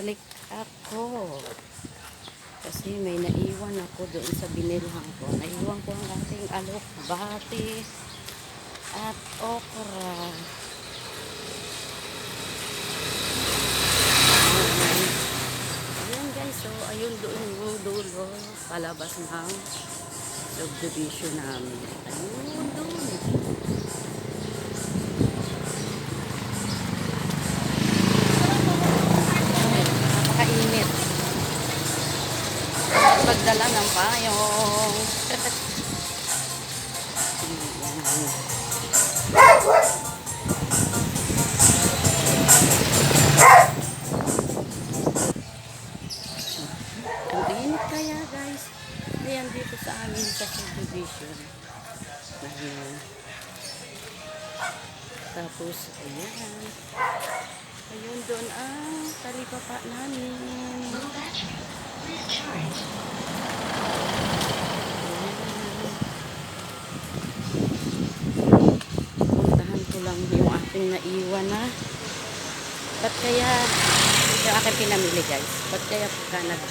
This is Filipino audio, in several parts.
bumalik ako. Kasi may naiwan ako doon sa binilhan ko. Naiwan ko ang ating alokbati at okra. Ayan guys, so ayun doon yung dulo, palabas ng subdivision namin. Ayun doon. Ay, Napakainit. Pagdala ng payong. Ang init kaya guys. Ayan dito sa amin sa subdivision. Ayan. Tapos, ayan. Ayun doon ang talipapa namin. Ayan. Puntahan ko lang yung aking naiwan na. Ba't kaya, yung aking pinamili guys, ba't kaya pagka nag,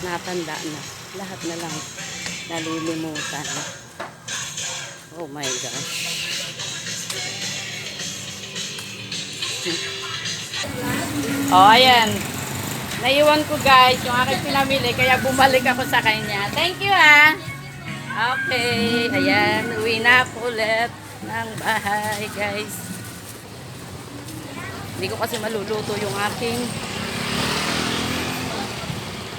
natanda na, lahat na lang nalilimutan. Oh my gosh. Oh, ayan. Naiwan ko guys yung aking pinamili kaya bumalik ako sa kanya. Thank you ah. Okay, ayan. Uwi na ako ulit ng bahay guys. Hindi ko kasi maluluto yung aking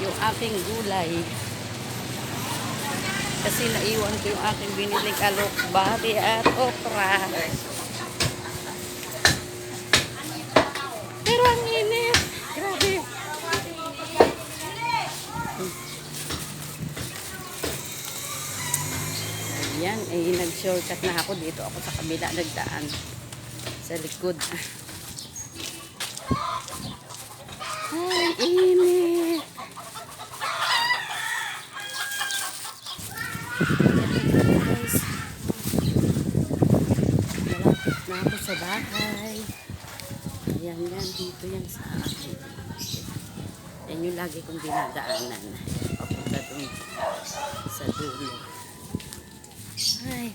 yung aking gulay. Kasi naiwan ko yung aking biniling alokbati at okra. Pero ang init. Grabe. Ayan, eh, nag-shortcut na ako dito. Ako sa kabila nagdaan. Sa likod. Init. Guys. Malapit na ako sa bahay. Ayan yan, dito yan sa akin. Yan yung lagi kong dinadaanan. Papunta dun sa dulo. Ay.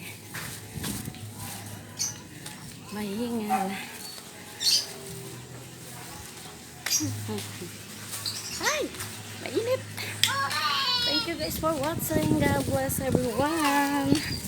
Mahingal. Ay! Mainit! Thank you guys for watching. God bless everyone.